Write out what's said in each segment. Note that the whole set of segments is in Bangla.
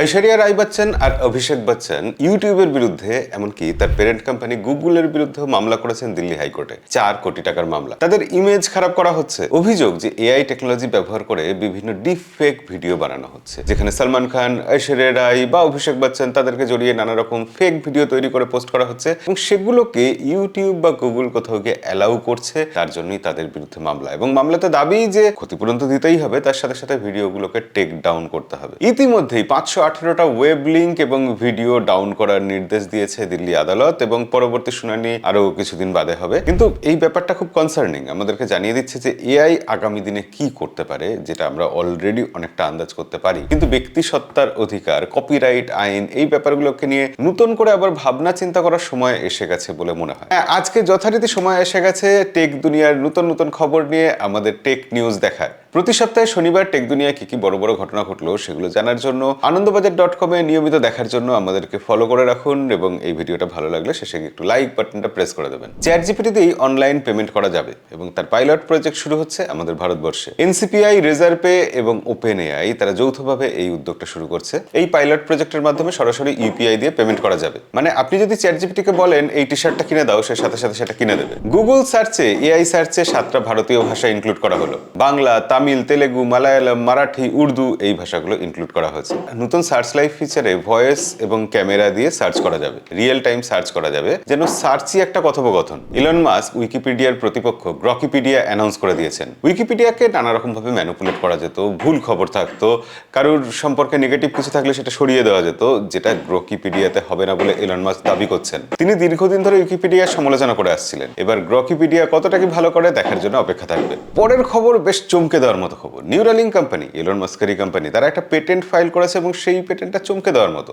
ঐশ্বরিয়া রায় বচ্চন আর অভিষেক বচ্চন ইউটিউবের বিরুদ্ধে, এমনকি তার প্যারেন্ট কোম্পানি গুগলের বিরুদ্ধে মামলা করেছেন দিল্লি হাইকোর্টে। চার কোটি টাকার মামলা। তাদের ইমেজ খারাপ করা হচ্ছে। অভিযোগ যে এআই টেকনোলজি ব্যবহার করে বিভিন্ন ডিপ ফেক ভিডিও বানানো হচ্ছে। যেখানে সলমান খান, ঐশ্বরিয়া রায় বা অভিষেক বচ্চন তাদেরকে জড়িয়ে নানা রকম ফেক ভিডিও তৈরি করে পোস্ট করা হচ্ছে এবং সেগুলোকে ইউটিউব বা গুগল কোথাও গিয়ে অ্যালাউ করছে। তার জন্যই তাদের বিরুদ্ধে মামলা। এবং মামলাতে দাবি যে ক্ষতিপূরণ তো দিতেই হবে, তার সাথে সাথে ভিডিওগুলোকে টেক ডাউন করতে হবে। ইতিমধ্যেই পাঁচশো আঠেরোটা ওয়েব লিঙ্ক এবং ভিডিও ডাউন করার নির্দেশ দিয়েছে দিল্লি আদালত এবং পরবর্তী শুনানি আরও কিছুদিন বাদে হবে। কিন্তু এই ব্যাপারটা খুব কনসার্নিং আমাদেরকে জানিয়ে দিচ্ছে যে এআই আগামী দিনে কি করতে পারে যেটা আমরা অলরেডি অনেকটা আন্দাজ করতে পারি। কিন্তু ব্যক্তি সত্তার অধিকার কপিরাইট আইন এই ব্যাপারগুলোকে নিয়ে নতুন করে আবার ভাবনা চিন্তা করার সময় এসে গেছে বলে মনে হয়। হ্যাঁ, আজকে যথারীতি সময় এসে গেছে। টেক দুনিয়ার নতুন নতুন খবর নিয়ে আমাদের টেক নিউজ দেখায়। প্রতি সপ্তাহে শনিবার টেক দুনিয়ায় কি কি বড় বড় ঘটনা ঘটলো সেগুলো জানার জন্য আনন্দবাজার ডট কমে নিয়মিত দেখার জন্য আমাদেরকে ফলো করে রাখুন এবং এই ভিডিওটা ভালো লাগলে শেষে একটু লাইক বাটনটা প্রেস করে দেবেন। চ্যাট জিপিটিতেই অনলাইন পেমেন্ট করা যাবে এবং তার পাইলট প্রজেক্ট শুরু হচ্ছে আমাদের ভারতবর্ষে। এনসিপিআই রেজার পে এবং ওপেন এআই তারা যৌথভাবে এই উদ্যোগটা শুরু করছে। এই পাইলট প্রজেক্টের মাধ্যমে সরাসরি ইউপিআই দিয়ে পেমেন্ট করা যাবে। মানে আপনি যদি চ্যাট জিপিটিকে বলেন, এই টি শার্টটা কিনে দাও, সে সাথে সাথে সেটা কিনে দেবে। গুগল সার্চে এআই সার্চে সাতটা ভারতীয় ভাষা ইনক্লুড করা হলো। বাংলা, তামিল তেলেগু, মালায়ালাম, মারাঠি, উর্দু এই ভাষাগুলো ইনক্লুড করা হয়েছে। নতুন সার্চ লাইভ ফিচারে ভয়েস এবং ক্যামেরা দিয়ে সার্চ করা যাবে। রিয়েল টাইম সার্চ করা যাবে। যেন সার্চই একটা কথোপকথন। ইলন মাস্ক উইকিপিডিয়ার প্রতিপক্ষ গ্রকিপিডিয়া অ্যানাউন্স করে দিয়েছেন। উইকিপিডিয়াকে নানা রকম ভাবে ম্যানুপুলেট করা যেত, ভুল খবর থাকতো, কারোর সম্পর্কে নেগেটিভ কিছু থাকলে সেটা সরিয়ে দেওয়া যেত, যেটা গ্রকিপিডিয়াতে হবে না বলে ইলন মাস দাবি করছেন। তিনি দীর্ঘদিন ধরে উইকিপিডিয়ার সমালোচনা করে আসছিলেন। এবার গ্রকিপিডিয়া কতটা কি ভালো করে দেখার জন্য অপেক্ষা থাকবে। পরের খবর বেশ চমকে দেওয়ার মতো খবর। নিউরালিং কোম্পানি ইলন মাস্কারি কোম্পানি তারা একটা পেটেন্ট ফাইল করেছে এবং সেই পেটেন্টটা চমকে দেওয়ার মতো।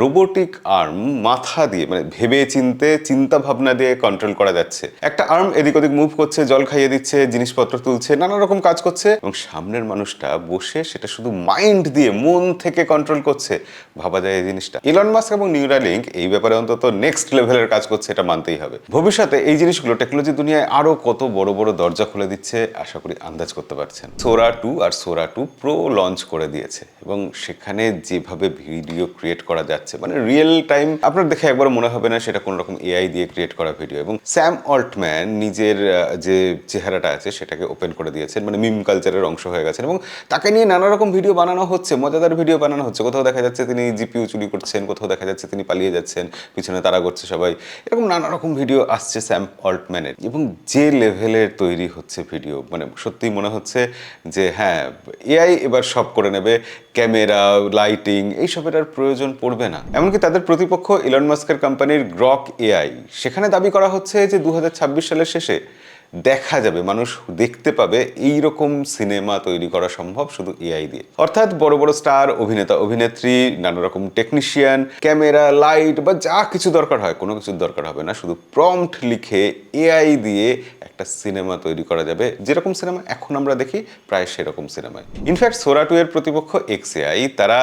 রোবোটিক আর্ম মাথা দিয়ে মানে ভেবে চিনতে চিন্তা ভাবনা দিয়ে কন্ট্রোল করা যাচ্ছে। একটা আর্ম এদিক ওদিক মুভ করছে, জল খাইয়ে দিচ্ছে, জিনিসপত্র তুলছে, নানা রকম কাজ করছে এবং সামনের মানুষটা বসে সেটা শুধু মাইন্ড দিয়ে, মন থেকে কন্ট্রোল করছে। ভাবা যায় এই জিনিসটা। ইলন মাস্ক এবং নিউরালিঙ্ক এই ব্যাপারে অন্তত নেক্সট লেভেলের কাজ করছে, এটা মানতেই হবে। ভবিষ্যতে এই জিনিসগুলো টেকনোলজি দুনিয়ায় আরও কত বড় বড় দরজা খুলে দিচ্ছে, আশা করি আন্দাজ করতে পারছেন। সোরা টু আর সোরা টু প্রো লঞ্চ করে দিয়েছে এবং সেখানে যেভাবে ভিডিও ক্রিয়েট করা যাচ্ছে মানে রিয়েল টাইম আপনার দেখে একবার মনে হবে না সেটা কোনো রকম এআই দিয়ে ক্রিয়েট করা ভিডিও এবং স্যাম অল্টম্যান নিজের যে চেহারাটা আছে সেটাকে ওপেন করে দিয়েছেন। মানে মিম কালচারের অংশ হয়ে গেছেন। এবং তাকে নিয়ে নানা রকম ভিডিও বানানো হচ্ছে। মজাদার ভিডিও বানানো হচ্ছে। কোথাও দেখা যাচ্ছে তিনি জিপিউ চুরি করছেন, কোথাও দেখা যাচ্ছে তিনি পালিয়ে যাচ্ছেন, পিছনে তারা করছে সবাই। এরকম নানা রকম ভিডিও আসছে স্যাম অল্টম্যানের এবং যে লেভেলের তৈরি হচ্ছে ভিডিও মানে সত্যিই মনে হচ্ছে যে হ্যাঁ এআই এবার সব করে নেবে। ক্যামেরা লাইটিং এইসবের আর প্রয়োজন পড়বে না। এমনকি তাদের প্রতিপক্ষ ইলন মাস্কের কোম্পানির গ্রক এআই সেখানে দাবি করা হচ্ছে যে দু হাজার ছাব্বিশ সালের শেষে দেখা যাবে, মানুষ দেখতে পাবে এই রকম সিনেমা তৈরি করা সম্ভব শুধু এআই দিয়ে। অর্থাৎ বড় বড় স্টার, অভিনেতা, অভিনেত্রী, নানা রকম টেকনিশিয়ান ক্যামেরা লাইট বা যা কিছু দরকার হয়, কোনো কিছুর দরকার হবে না, শুধু প্রম্পট লিখে এআই দিয়ে একটা সিনেমা তৈরি করা যাবে। যেরকম সিনেমা এখন আমরা দেখি, প্রায় সেরকম সিনেমায়। ইনফ্যাক্ট সোরা টু এর প্রতিপক্ষ এক্স এআই তারা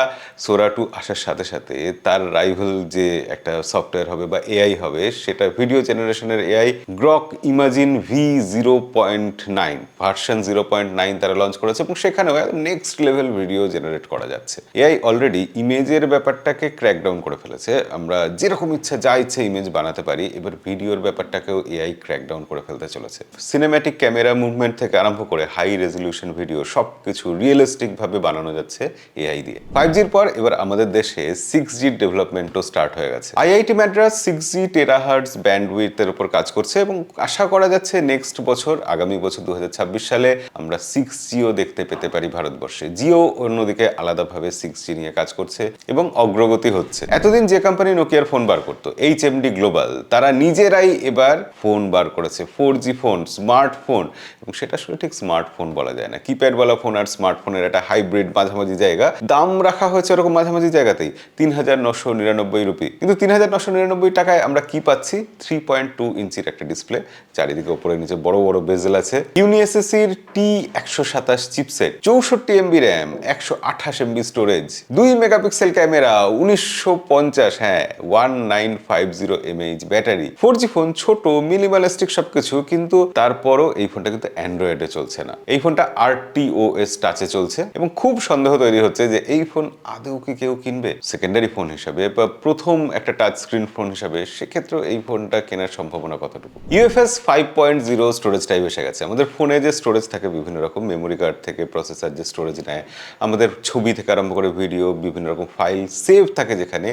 সোরা টু আসার সাথে সাথে তার রাইভাল যে একটা সফটওয়্যার হবে বা এআই হবে, সেটা ভিডিও জেনারেশনের AI Grok Imagine v zero point nine version zero point nine তারা লঞ্চ করেছে এবং সেখানেও নেক্সট লেভেল ভিডিও জেনারেট করা যাচ্ছে। এআই অলরেডি ইমেজের ব্যাপারটাকে ক্র্যাকডাউন করে ফেলেছে। আমরা যেরকম ইচ্ছা যা ইচ্ছে ইমেজ বানাতে পারি, এবার ভিডিওর ব্যাপারটাকেও এআই ক্র্যাকডাউন করে ফেলতে চলেছে। সিনেম্যাটিক ক্যামেরা মুভমেন্ট থেকে আরম্ভ করে হাই রেজলিউশন ভিডিও সব কিছু রিয়েলিস্টিক ভাবে বানানো যাচ্ছে এআই দিয়ে। ফাইভ জির পর এবার আমাদের দেশে সিক্স জির ডেভেলপমেন্টও স্টার্ট হয়ে গেছে। IIT Madras six G terahertz ব্যান্ডউইথের উপর কাজ করছে এবং আশা করা যাচ্ছে নেক্সট বছর, আগামী বছর দু হাজার ছাব্বিশ সালে আমরা সিক্স জিও দেখতে পেতে পারি ভারতবর্ষে। জিও অন্যদিকে আলাদাভাবে সিক্স জি নিয়ে কাজ করছে এবং অগ্রগতি হচ্ছে। এতদিন যে কোম্পানি নোকিয়ার ফোন বার করতো এইচ এমডি গ্লোবাল তারা নিজেরাই এবার ফোন বার করেছে। ফোর জি ফোন স্মার্টফোন এবং সেটা আসলে ঠিক স্মার্টফোন বলা যায় না। কিপ্যাড বলা ফোন আর স্মার্টফোনের একটা হাইব্রিড মাঝামাঝি জায়গা। দাম রাখা হয়েছে ওরকম মাঝামাঝি জায়গাতেই, তিন হাজার নশো নিরানব্বই রুপি কিন্তু তিন হাজার নশো নিরানব্বই টাকায় আমরা কি পাচ্ছি? থ্রি পয়েন্ট টু ইঞ্চির একটা ডিসপ্লে চারিদিকে ওপরে, নিচে বড় বড় বেজেল আছে। ইউনিএসএসির টি একশো সাতাশ চিপসেট, চৌষট্টি এমবি র্যাম একশো আঠাশ এমবি স্টোরেজ দুই মেগাপিক্সেল ক্যামেরা, উনিশশো পঞ্চাশ হ্যাঁ one nine five zero mAh battery. Four G phone ছোট মিনিমালিস্টিক সবকিছু, কিন্তু তারপরও এই ফোনটা কিন্তু অ্যান্ড্রয়েডে চলছে না। এই ফোনটা আর টিওএস টাচে চলছে এবং খুব সন্দেহ তৈরি হচ্ছে যে এই ফোন আদৌ কি কেউ কিনবে? সেকেন্ডারি ফোন হিসাবে বা প্রথম একটা টাচ স্ক্রিন ফোন হিসাবে, সেক্ষেত্রেও এই ফোনটা কেনার সম্ভাবনা কতটুকু? UFS five point zero storage type এসে গেছে। আমাদের ফোনে যে স্টোরেজ থাকে বিভিন্ন রকম মেমোরি কার্ড থেকে প্রসেসর যে স্টোরেজ নেয়, আমাদের ছবি থেকে আরম্ভ করে ভিডিও বিভিন্ন রকম ফাইল সেভ থাকে যেখানে,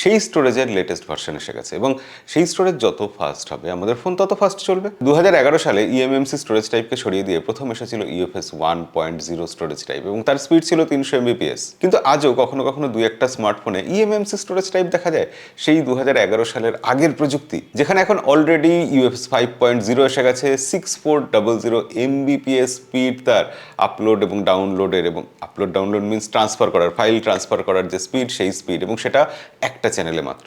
সেই স্টোরেজের লেটেস্ট ভার্সন এসে গেছে। এবং সেই স্টোরেজ যত ফাস্ট হবে, আমাদের ফোন তত ফাস্ট চলবে। দু হাজার এগারো সালে ইএমএমসি স্টোরেজ টাইপকে সরিয়ে দিয়ে প্রথম এসেছিল UFS one point zero storage type এবং তার স্পিড ছিল তিনশো এমবিপিএস কিন্তু আজও কখনো কখনো দুই একটা স্মার্টফোনে ইএমএমসি স্টোরেজ টাইপ দেখা যায়। সেই দু হাজার এগারো সালের আগের প্রযুক্তি, যেখানে এখন already UFS five point zero এসে গেছে six four double zero MBPS speed তার আপলোড এবং ডাউনলোডের এবং আপলোড ডাউনলোড মিনস ট্রান্সফার করার ফাইল ট্রান্সফার করার যে স্পিড সেই স্পিড এবং সেটা একটা চ্যানেলে মাত্র।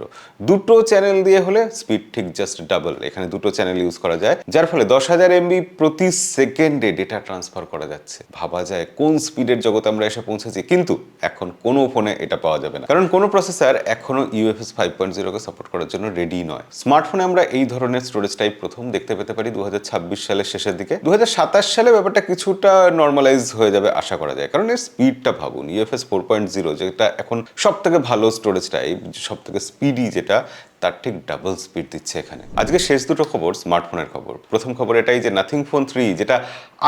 দুটো চ্যানেল দিয়ে হলে স্পিড ঠিক জাস্ট ডাবল এখানে দুটো চ্যানেল ইউজ করা যায়, যার ফলে দশ হাজার এমবি প্রতি সেকেন্ডে ডেটা ট্রান্সফার করা যাচ্ছে। ভাবা যায় কোন স্পিডের জগতে আমরা এসে পৌঁছেছি, কিন্তু এখন কোনো ফোনে এটা পাওয়া যাবে না। কারণ কোনো প্রসেসর এখনও ইউএফএস ফাইভ পয়েন্ট জিরোকে সাপোর্ট করার জন্য রেডি নয়। স্মার্টফোনে আমরা এই ধরনের স্টোরেজ টাইপ প্রথম দেখতে পেতে পারি দু সালের শেষের দিকে। দু হাজার সাতাশ সালে ব্যাপারটা কিছুটা নর্মালাইজ হয়ে যাবে আশা করা যায়। কারণ এর স্পিডটা ভাবুন ইউএফএস ফোর পয়েন্ট জিরো যেটা এখন সব থেকে ভালো স্টোরেজ টাইপ সব থেকে স্পিডি যেটা, তার ঠিক ডাবল স্পিড দিচ্ছে এখানে। আজকে শেষ দুটো খবর স্মার্টফোনের খবর। প্রথম খবর এটাই যে নাথিং ফোন থ্রি যেটা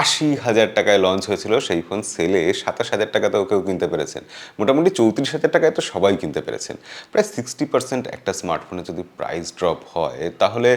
আশি হাজার টাকায় লঞ্চ হয়েছিল, সেই ফোন সেলে সাতাশ হাজার টাকাতেও কেউ কিনতে পেরেছেন। মোটামুটি চৌত্রিশ হাজার টাকায় তো সবাই কিনতে পেরেছেন। প্রায় সিক্সটি পার্সেন্ট একটা স্মার্টফোনে যদি প্রাইস ড্রপ হয়, তাহলে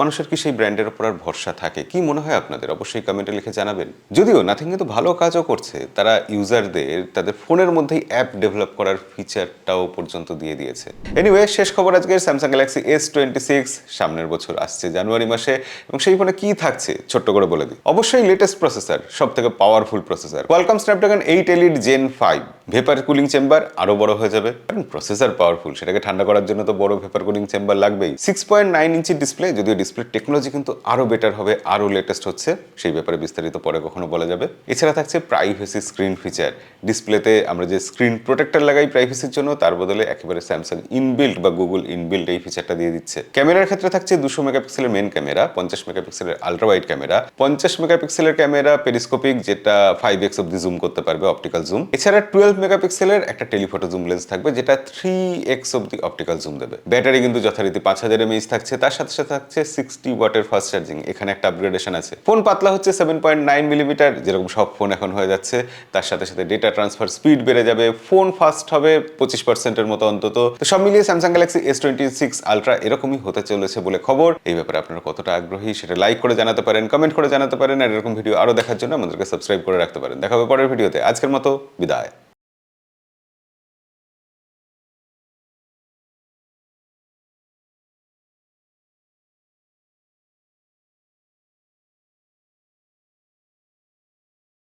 মানুষের কি সেই ব্র্যান্ডের ওপর আর ভরসা থাকে? কি মনে হয় আপনাদের? অবশ্যই কমেন্টে লিখে জানাবেন। যদিও নাথিং কিন্তু ভালো কাজও করছে। তারা ইউজারদের তাদের ফোনের মধ্যেই অ্যাপ ডেভেলপ করার ফিচারটাও পর্যন্ত দিয়ে দিয়েছে। এনিওয়ে শেষ খবর আজকে Samsung Galaxy S twenty six সামনের বছর আসছে জানুয়ারি মাসে এবং সেই ফোনে কি থাকছে? ছোট্ট করে বলে দিই। অবশ্যই লেটেস্ট প্রসেসর সব থেকে powerful processor welcome Snapdragon eight Elite Gen five vapour cooling chamber আরও বড় হয়ে যাবে। কারণ প্রসেসর পাওয়ারফুল সেটাকে ঠান্ডা করার জন্য তো বড় ভেপার কুলিং চেম্বার লাগবেই। Six point nine inch display যদিও ডিসপ্লে টেকনোলজি কিন্তু আরও বেটার হবে, আরও লেটেস্ট হচ্ছে, সেই ব্যাপারে বিস্তারিত পরে কখনো বলা যাবে। এছাড়া থাকছে প্রাইভেসি স্ক্রিন ফিচার ডিসপ্লেতে আমরা যে স্ক্রিন প্রোটেক্টর লাগাই প্রাইভেসির জন্য, তার বদলে একেবারে স্যামসাং ইনবিল্ট বা গুগল ইনবিল্ট এই ফিচারটা দিয়ে দিচ্ছে। ক্যামেরার ক্ষেত্রে থাকছে দুশো মেগাপিক্সেলের মেন ক্যামেরা পঞ্চাশ মেগাপিক্সেলের আলট্রা ওয়াইড ক্যামেরা পঞ্চাশ মেগাপিক্সেলের ক্যামেরা পেরিস্কোপিক যেটা ফাইভ এক্স অব্দি জুম করতে পারবে অপটিক্যাল জুম এছাড়া টুয়েলভ মেগাপিক্সেলের একটা টেলিফটো জুম লেন্স থাকবে, যেটা থ্রি এক্স অব্দি অপটিক্যাল জুম দেবে। ব্যাটারি কিন্তু যথারীতি পাঁচ হাজার এমএইচ থাকছে, তার সাথে সাথে থাকছে সিক্সটি ওয়াটের ফাস্ট চার্জিং এখানে একটা আপগ্রেডেশন আছে। ফোন পাতলা হচ্ছে সেভেন পয়েন্ট নাইন মিলিমিটার যেরকম সব ফোন এখন হয়ে যাচ্ছে, তার সাথে সাথে ডেটা ট্রান্সফার স্পিড বেড়ে যাবে ফোন ফাস্ট হবে পঁচিশ পার্সেন্টের মতো অন্তত। তো সব মিলিয়ে Samsung Galaxy S twenty six Ultra এরকমই হতে চলেছে বলে খবর। এই ব্যাপারে আপনারা কতটা আগ্রহী সেটা লাইক করে জানাতে পারেন কমেন্ট করে জানাতে পারেন, আর এরকম ভিডিও আরও দেখার জন্য আমাদেরকে সাবস্ক্রাইব করে রাখতে পারেন। দেখা হবে পরের ভিডিওতে আজকের মতো বিদায়।